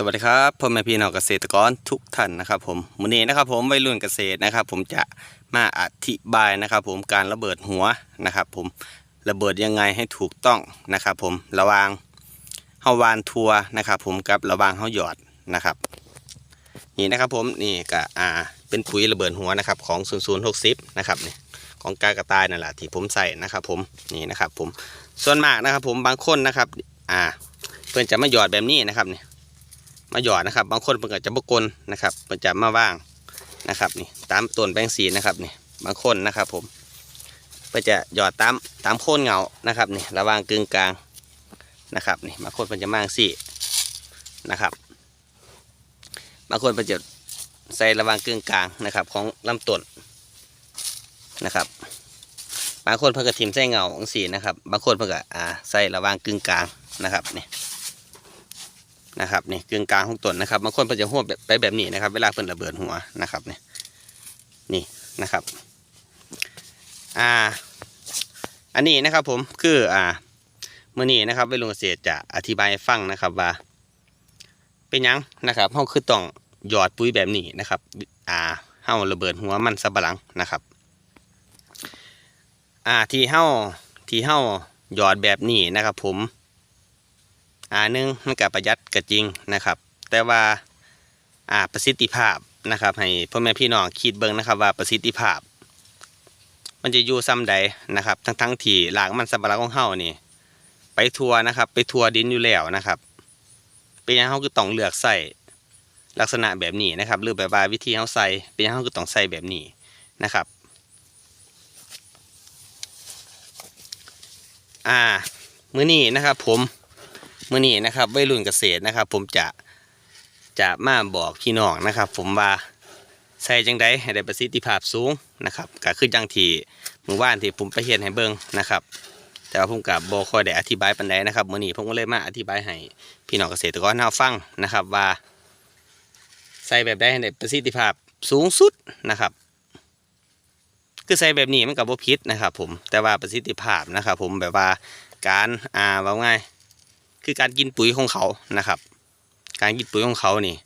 สวัสดีครับพ่อแม่พี่น้องเกษตรกรทุกท่านนะครับผมมื้อนี้นะครับผมวัยรุ่นเกษตรนะครับ ผมจะมาอธิบายนะครับ ผมการระเบิดหัวนะครับ ผมระเบิดยังไงให้ถูกต้องนะครับ ผมระวางเฮาวานทัวนะครับ ผมกับระวางเฮาหยอดนะครับ นี่นะครับผมนี่ก็อ่าเป็นปุ๋ยระเบิดหัวนะครับ ของ0060นะครับนี่ของกากระต่ายนั่นแหละที่ผมใส่นะครับ ผมนี่นะครับ ผมส่วนมากนะครับ ผมบางคนนะครับ อ่าเพื่อนจะมาหยอดแบบนี้นะครับนี่ มาหยอดนะครับ บางคนเพิ่นก็จะบกลนะครับเพิ่นจะมาว่างนะครับนี่ตามต้นแบงสีนะครับนี่บางคนนะครับ ผมเพิ่นจะหยอดตามตามโคนเหงานะครับนี่ระว่างกึ่งกลางนะครับนี่บางคนเพิ่นจะมางสีนะครับบางคนเพิ่นจะใส่ระว่างกึ่งกลางนะครับ ของลำต้นนะครับบางคนเพิ่นก็ทิมใส่เงาของสีนะครับ บางคนเพิ่นก็อ่าใส่ระว่างกึ่งกลางนะครับนี่ นะครับนี่กึ่งกลางของต้นนะครับบางคนเพิ่นจะหัวแบบไปแบบนี้นะครับ เวลาเพิ่นระเบิดหัวนะครับนี่นี่นะครับอ่าอันนี้นะครับผมคืออ่าเมื่อนี้นะครับเวลุงเกษตรจะอธิบายฟังนะครับว่า เป็นยังนะครับเฮาคือต้องหยอดปุ๋ยแบบนี้นะครับอ่าเฮาระเบิดหัวมันสับหลังนะครับอ่าที่เฮาที่เฮาหยอดแบบนี้นะครับ ผม อ่านึ่งมันก็ประหยัดก็จริงนะครับ แต่ว่าอ่าประสิทธิภาพนะครับ ให้พ่อแม่พี่น้องคิดเบิ่งนะครับว่าประสิทธิภาพ มันจะอยู่ซ้ำใดนะครับ ทั้งทั้งที่หลากมันสำปะหลังของเฮานี่ ไปทัวนะครับ ไปทัวดินอยู่แล้วนะครับเป็นยังเฮาคือต้องเลือกใส่ลักษณะแบบนี้นะครับ หรือแบบว่าวิธีเฮาใส่เป็นยังเฮาคือต้องใส่แบบนี้นะครับอ่ามื้อนี้นะครับผม มื่อนี้นะครับวัยรุ่นเกษตรนะครับ ผมจะจะมาบอกพี่น้องนะครับ ผมว่าใส่จังไดให้ได้ประสิทธิภาพสูงนะครับก็คือจังที่มือว่านที่ผมไปเฮ็ดให้เบิ่งนะครับ แต่ว่าผมกับบ่ค่อยได้อธิบายปานใดนะครับมื้อนี้ผมก็เลยมาอธิบายให้พี่น้องเกษตรกรเฮาฟังนะครับว่าใส่แบบใดให้ได้ประสิทธิภาพสูงสุดนะครับ คือใส่แบบนี้มันก็บ่ผิดนะครับ ผมแต่ว่าประสิทธิภาพนะครับ ผมแบบว่าการอ่าว่าไง คือการกินปุ๋ยของเขานะครับ การกินปุ๋ยของเขานี่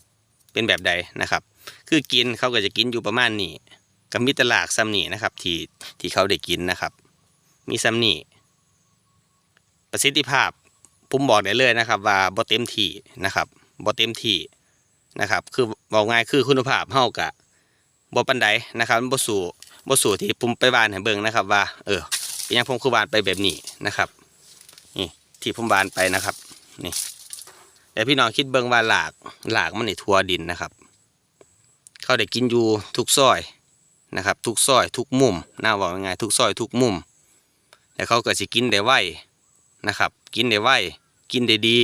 เป็นแบบใดนะครับ คือกินเขาก็จะกินอยู่ประมาณนี้กับมิตรลากซัมนี่นะครับ ที่ที่เขาได้กินนะครับ มีซัมนี่ประสิทธิภาพผมบอกได้เลยนะครับ ว่าบ่เต็มที่นะครับบ่เต็มที่นะครับ คือบอกง่ายคือคุณภาพเฮากะบ่ปันใดนะครับบ่สู่บ่สู่ที่ผมไปบานให้เบิ่งนะครับ ว่า เออเป็นยังผมคือบานไปแบบนี้นะครับ นี่ที่ผมบานไปนะครับ นี่แต่พี่น้องคิดเบิ่งว่าหลากหลากมันในทัวดินนะครับ เขาได้กินอยู่ทุกซอยนะครับ ทุกซอยทุกมุมน่าบอกยังไงทุกซอยทุกมุมแต่เขาก็สิกินได้ไวนะครับ กินได้ไวกินได้ดี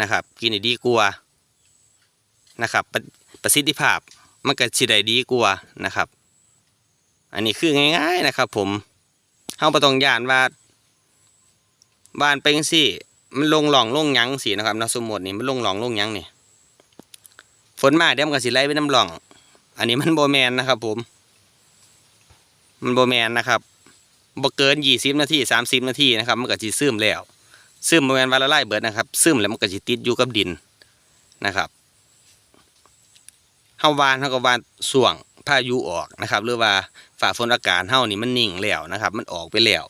นะครับ กินได้ดีกว่านะครับประประสิทธิภาพมันก็สิได้ดีกว่านะครับ อันนี้คือง่ายๆนะครับ ผมเฮาบ่ต้องยานว่าบ้านเป็นสิ มันลงหลองลงยังสินะครับนะสมมตินี่มันลงหลองลงยังนี่ฝนมาเดี๋ยวมันก็สิไหลไปน้ำหลอง อันนี้มันโบแมนนะครับ ผม มันโบแมนนะครับบ่เกินยี่สิบนาทีสามสิบนาทีนะครับ มันก็สิซึมแล้วซึมโบแมนวันละไล่เบิดนะครับซึมแล้วมันก็สิติดอยู่กับดินนะครับเฮาวานเฮาก็วานส่วงพายุออกนะครับ หรือว่าฝ่าฝนอากาศเฮานี่มันนิ่งแล้วนะครับ มันออกไปแล้ว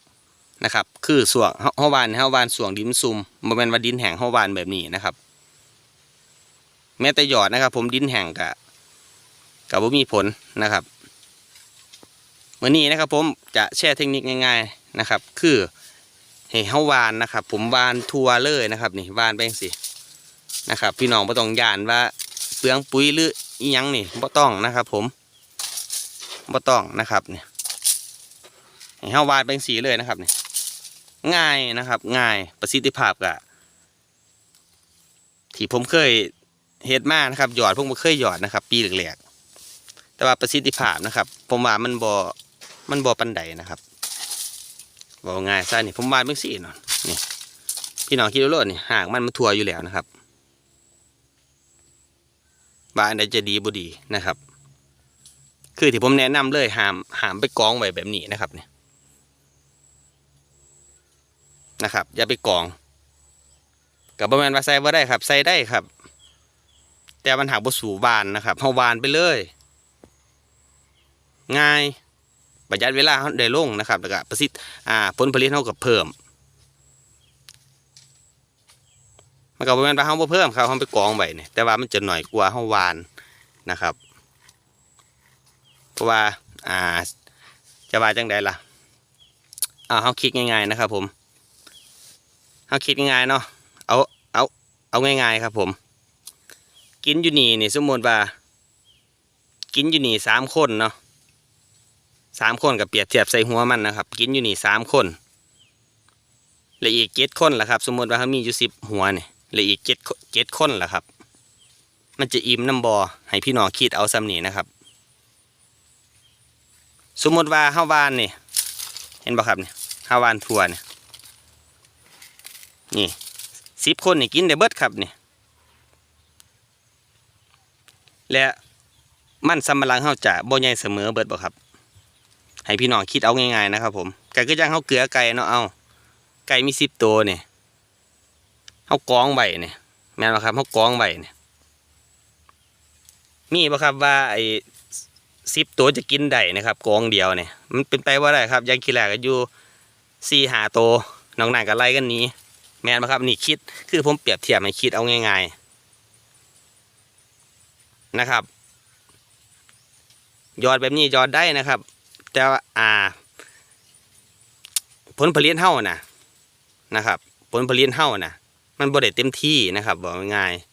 นะครับ คือส่วงเฮาวานเฮาวานส่วงดินซุ่มบ่แม่นว่าดินแห้งเฮาวานแบบนี้นะครับ แม้แต่หยอดนะครับ ผมดินแห้งกะกะบ่มีผลนะครับมื้อนี้นะครับ ผมจะแชร์เทคนิคง่าย ๆนะครับ คือให้เฮาวานนะครับ ผมวานทัวร์เลยนะครับ นี่วานไปจังซี่นะครับ พี่น้องบ่ต้องย่านว่าเปลืองปุ๋ยหรืออียังนี่บ่ต้องนะครับ ผมบ่ต้องนะครับเนี่ให้เฮาวานไปจังซี่เลยนะครับเนี่ย ง่ายนะครับ ง่ายประสิทธิภาพกะที่ผมเคยเฮ็ดมานะครับ หยอดผมบ่เคยหยอดนะครับ ปีแรกๆแต่ว่าประสิทธิภาพนะครับ ผมว่ามันบ่มันบ่ปันใดนะครับบอกง่ายซะนี่ผมวาดเป็นสี่เนาะนี่พี่น้องคิดดูโลดนี่หากมันมันทัวอยู่แล้วนะครับว่าอันใดจะดีบ่ดีนะครับ คือที่ผมแนะนำเลยหามหามไปกองไว้แบบนี้นะครับเนี่ย นะครับ อย่าไปกองกับบแมนว่าใส่บ่ได้ครับ ใส่ได้ครับ แต่มันหักบ่สูบานนะครับเฮาบานไปเลย ง่ายประหยัดเวลาเได้ลงนะครับแล้วก็ประสิทธิ์อ่าผลผลิตเฮาก็เพิ่มมันก็บ่แม่นว่าเฮาบ่เพิ่มครับเฮาไปกองไว้นี่ยแต่ว่ามันจะหน่อยกว่าเฮาวานนะครับ เพราะว่าอ่าจะว่าจังใดล่ะอ่าเฮาคิดง่ายๆนะครับผม เฮาคิดง่ายๆเนาะเอาเอาเอาง่ายๆครับผม กินอยู่นี่นี่สมมติว่า กินอยู่นี่สามคนเนาะสามคนกับเปรียบเทียบใส่หัวมันนะครับ กินอยู่นี่สามคนและอีกเจ็ดคนล่ะครับ สมมติว่าเขามีอยู่สิบหัวเนี่ยและอีกเจ็ดเจ็ดคนล่ะครับ มันจะอิ่มน้ำบอให้พี่น้องคิดเอาซ้ำนี่นะครับ สมมติว่าห้าวานนี่เห็นบ่ครับเนี่ยห้าวานทัวเนี่ย นี่สิบคนนี่กินได้เบิดครับนี่และมันสำมะลังเฮาจะบ่ใหญ่เสมอเบิดบ่ครับ ให้พี่น้องคิดเอาง่ายๆนะครับ ผมไก็คือจังเฮาเกลือไก่เนาะเอาไก่มีสิบตัวเนี่ยเฮากองไว้เนี่ยแม่นบ่ครับเฮากองไว้เนี่ยมีบ่ครับว่าไอ้สิบตัวจะกินได้นะครับกองเดียวเนี่ยมันเป็นไปว่าได้ครับยังคิดแรกก็อยู่สี่หาตัวน้องหนั่นก็ไล่กันนี้ แม่นบ่ครับนี่คิดคือผมเปรียบเทียบให้คิดเอาง่ายๆนะครับยอดแบบนี้ยอดได้นะครับ แต่ว่าอ่า ผลผลิตเท่านะนะครับ ผลผลิตเท่านะมันบ่ได้เต็มที่นะครับ บอกง่ายๆ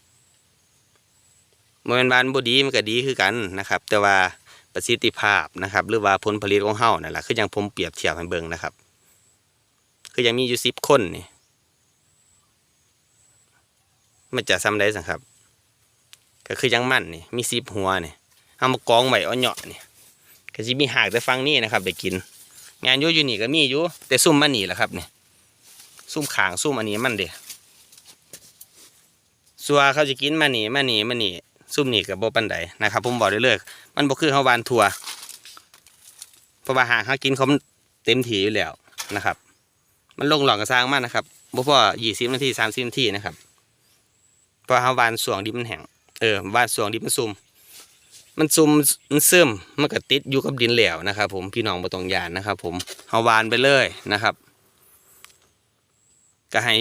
บ่แมันบานบดีมันก็ดีคือกันนะครับ แต่ว่าประสิทธิภาพนะครับ หรือว่าผลผลิตของเฮานั่นแหละคือยังผมเปรียบเทียบให้เบิ่งนะครับ คือยังมีอยู่สิบคนนี่ มันจะซ้ำได้สังครับ ก็คือยังมั่นนี่มีสิบหัวนี่เอามากองไว้เอาเหยาะนี่ก็จะมีหากแต่ฟังนี่นะครับได้กินงานยุ่อยู่นี่ก็มีอยู่แต่ซุ่มมันนี่แหละครับนี่ซุ่มขางซุ่มอันนี้มันเด้สัวเขาจะกินมานี่มานี่มานี่ซุ่มนี่กับโบปันไดนะครับผมบอกได้เลยมันบ่คือเฮาวานทัวเพราะว่าหางเขากินเขาเต็มถีอยู่แล้วนะครับ มันลงหลอกกระซางมากนะครับบ่พอยี่สิบนาทีสามสิบนาทีนะครับ พราะเฮาวานสวงดิบมันแห้งเออวานสวงดิบมันซุ่มมันซุ่มมันซึมมันก็ติดอยู่กับดินเหลวนะครับ ผมพี่น้องบ่ต้องยานนะครับ ผมเฮาวานไปเลยนะครับ ก็ให้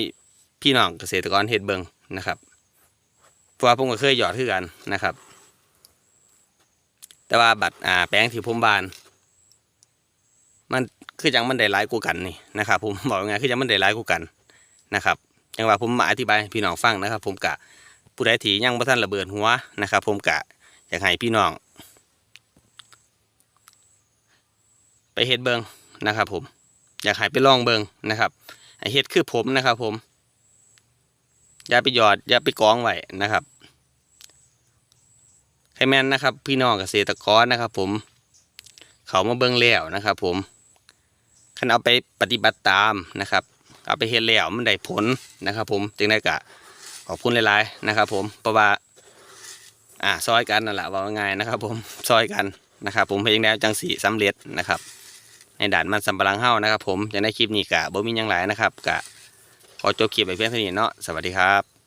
พี่น้องเกษตรกรเฮ็ดเบิงนะครับเพราะว่าผมก็เคยหยอดคือกันนะครับ แต่ว่าบัตรอ่าแปลงที่ผมบาน มันคือจังมันได้หลายกูกันนี่นะครับ ผมบอกไงคือจังมันได้หลายกูกันนะครับ จังว่าผมมาอธิบายพี่น้องฟังนะครับ ผมกะผู้ใดที่ยังบ่ทันระเบิดหัวนะครับ ผมกะอยากให้พี่น้อง ไปเฮ็ดเบิงนะครับ ผม อยากให้ไปลองเบิงนะครับให้เฮ็ดคือผมนะครับ ผม อย่าไปหยอด อย่าไปกองไว้นะครับใครแม่นนะครับ พี่น้องเกษตรกรนะครับ ผม เขามาเบิงแล้วนะครับ ผมคันเอาไปปฏิบัติตามนะครับ เอาไปเฮ็ดแล้วมันได้ผลนะครับ ผมจึงได้กะขอบคุณหลายๆนะครับ ผมเพราะว่าอ่าซอยกันนั่นแหละว่าง่ายนะครับ ผมซอยกันนะครับ ผมเพียงแล้วจังสีสำเร็จนะครับ ในด่านมันสำปะหลังเฮ้านะครับ ผมจะในคลิปนี้กะบ่มีหยังหลายนะครับกะขอจบคลิปไปเพียงเท่านี้เนาะสวัสดีครับ